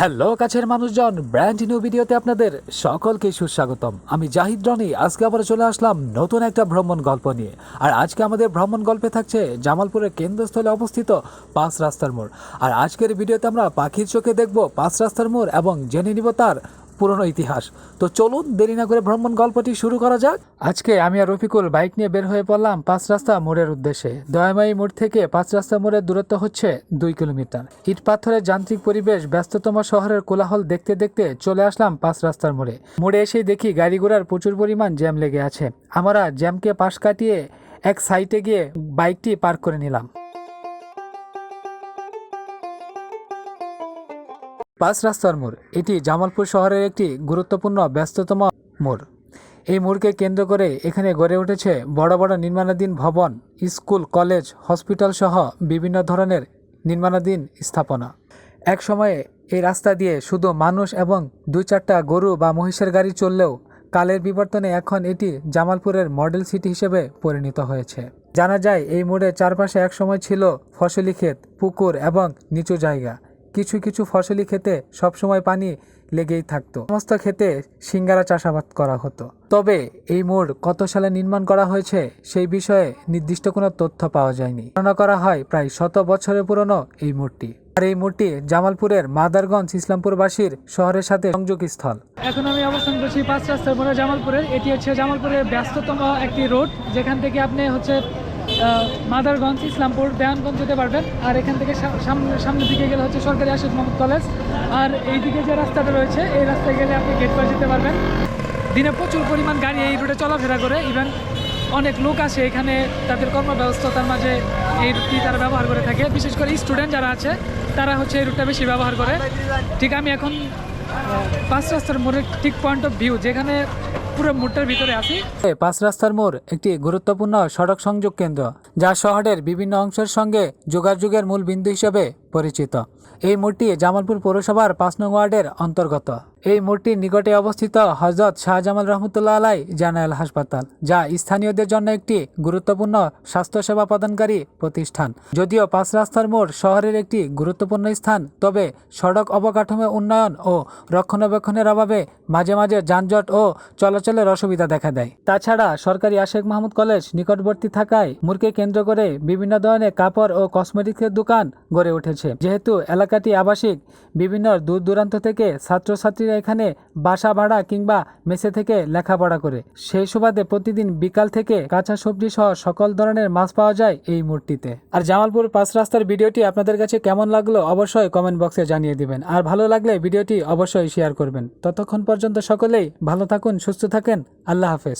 Hello, কাছের মানুষজন brand new ভিডিওতে আপনাদের সকলকে সুস্বাগতম। আমি জাহিদ রনি, আজকে আবার চলে আসলাম নতুন একটা ভ্রমণ গল্প নিয়ে। আর আজকে আমাদের ভ্রমণ গল্পে থাকছে জামালপুরের কেন্দ্রস্থলে অবস্থিত পাঁচ রাস্তার মোড়। আর আজকের ভিডিওতে আমরা পাখির চোখে দেখব পাঁচ রাস্তার মোড় এবং জেনে নিব তার পুরনো ইতিহাস। তো চলুন দেরি না করে ভ্রমণ গল্পটি শুরু করা যাক। আজকে আমি আর রফিকুল বাইক নিয়ে বের হয়ে পড়লাম পাঁচ রাস্তা মোড়ের উদ্দেশ্যে। দয়ামাই মোড় থেকে পাঁচ রাস্তা মোড়ের দূরত্ব হচ্ছে দুই কিলোমিটার। ইট পাথরের যান্ত্রিক পরিবেশ ব্যস্ততম শহরের কোলাহল দেখতে দেখতে চলে আসলাম পাঁচ রাস্তার মোড়ে। মোড়ে এসেই দেখি গাড়ি ঘোড়ার প্রচুর পরিমাণ জ্যাম লেগে আছে। আমরা জ্যামকে পাশ কাটিয়ে এক সাইটে গিয়ে বাইকটি পার্ক করে নিলাম। পাঁচ রাস্তার মোড়। এটি জামালপুর শহরের একটি গুরুত্বপূর্ণ, ব্যস্ততম মোড়। এই মোড়কে কেন্দ্র করে এখানে গড়ে উঠেছে বড় বড় নির্মাণাধীন ভবন, স্কুল, কলেজ, হসপিটাল সহ বিভিন্ন ধরনের নির্মাণাধীন স্থাপনা। এক সময়ে এই রাস্তা দিয়ে শুধু মানুষ এবং দুই চারটা গরু বা মহিষের গাড়ি চললেও কালের বিবর্তনে এখন এটি জামালপুরের মডেল সিটি হিসেবে পরিণত হয়েছে। জানা যায়, এই মোড়ের চারপাশে একসময় ছিল ফসলি ক্ষেত, পুকুর এবং নিচু জায়গা। কিছু কিছু ফসলি ক্ষেতে সবসময় পানি লেগেই থাকতো। সমস্ত ক্ষেতে সিঙ্গারা চাষাবাদ করা হতো। তবে এই মোড় কত সালে নির্মাণ করা হয়েছে সেই বিষয়ে নির্দিষ্ট কোনো তথ্য পাওয়া যায়নি। ধারণা করা হয় প্রায় শত বছরের পুরনো এই মোড়টি। আর এই মোড়টি জামালপুরের মাদারগঞ্জ ইসলামপুরবাসীর শহরের সাথে সংযোগ স্থল এখন আমি অবস্থান করছি পাঁচ রাস্তার মোড়ে জামালপুরের। এটি হচ্ছে জামালপুরের ব্যস্ততম একটি রোড। যেখান থেকে আপনি হচ্ছে মাদারগঞ্জ, ইসলামপুর, দেওয়ানগঞ্জ যেতে পারবেন। আর এখান থেকে সামনে সামনের দিকে গেলে হচ্ছে সরকারি আশিক মোহাম্মদ কলেজ। আর এই দিকে যে রাস্তাটা রয়েছে, এই রাস্তায় গেলে আপনি গেট পার যেতে পারবেন। দিনে প্রচুর পরিমাণ গাড়ি এই রুটে চলাফেরা করে। ইভেন অনেক লোক আসে এখানে, তাদের কর্মব্যবস্থার মাঝে এই রুটটি তারা ব্যবহার করে থাকে। বিশেষ করে স্টুডেন্ট যারা আছে, তারা হচ্ছে এই রুটটা বেশি ব্যবহার করে। ঠিক আমি এখন পাঁচ রাস্তার মোড়ের ঠিক পয়েন্ট অফ ভিউ যেখানে পুরো মোড়টার ভিতরে আছি। পাঁচ রাস্তার মোড় একটি গুরুত্বপূর্ণ সড়ক সংযোগ কেন্দ্র, যা শহরের বিভিন্ন অংশের সঙ্গে যোগাযোগের মূল বিন্দু হিসেবে পরিচিত। এই মোড়টি জামালপুর পৌরসভার পাঁচ নং ওয়ার্ডের অন্তর্গত। এই মোড়টির নিকটে অবস্থিত হজরত শাহজামাল রহমতুল্লাহ আলাই জেনারেল হাসপাতাল, যা স্থানীয়দের জন্য একটি গুরুত্বপূর্ণ স্বাস্থ্যসেবা প্রদানকারী প্রতিষ্ঠান। যদিও পাঁচ রাস্তার মোড় শহরের একটি গুরুত্বপূর্ণ স্থান, তবে সড়ক অবকাঠামো উন্নয়ন ও রক্ষণাবেক্ষণের অভাবে মাঝে মাঝে যানজট ও চলাচলের অসুবিধা দেখা দেয়। তাছাড়া সরকারি আশেক মাহমুদ কলেজ নিকটবর্তী থাকায় মুরকে কেন্দ্র করে বিভিন্ন ধরনের কাপড় ও কসমেটিক্সের দোকান গড়ে উঠেছে। যেহেতু এলাকাটি আবাসিক, বিভিন্ন দূর দূরান্ত থেকে ছাত্রছাত্রীরা এখানে বাসা ভাড়া কিংবা মেসে থেকে লেখাপড়া করে। সেই সুবাদে প্রতিদিন বিকাল থেকে কাঁচা সবজি সহ সকল ধরনের মাছ পাওয়া যায় এই মূর্তিতে। আর জামালপুর পাঁচ রাস্তার ভিডিওটি আপনাদের কাছে কেমন লাগল অবশ্যই কমেন্ট বক্সে জানিয়ে দিবেন। আর ভালো লাগলে ভিডিওটি অবশ্যই শেয়ার করবেন। ততক্ষণ পর্যন্ত সকলেই ভালো থাকুন, সুস্থ থাকেন। আল্লাহ হাফেজ।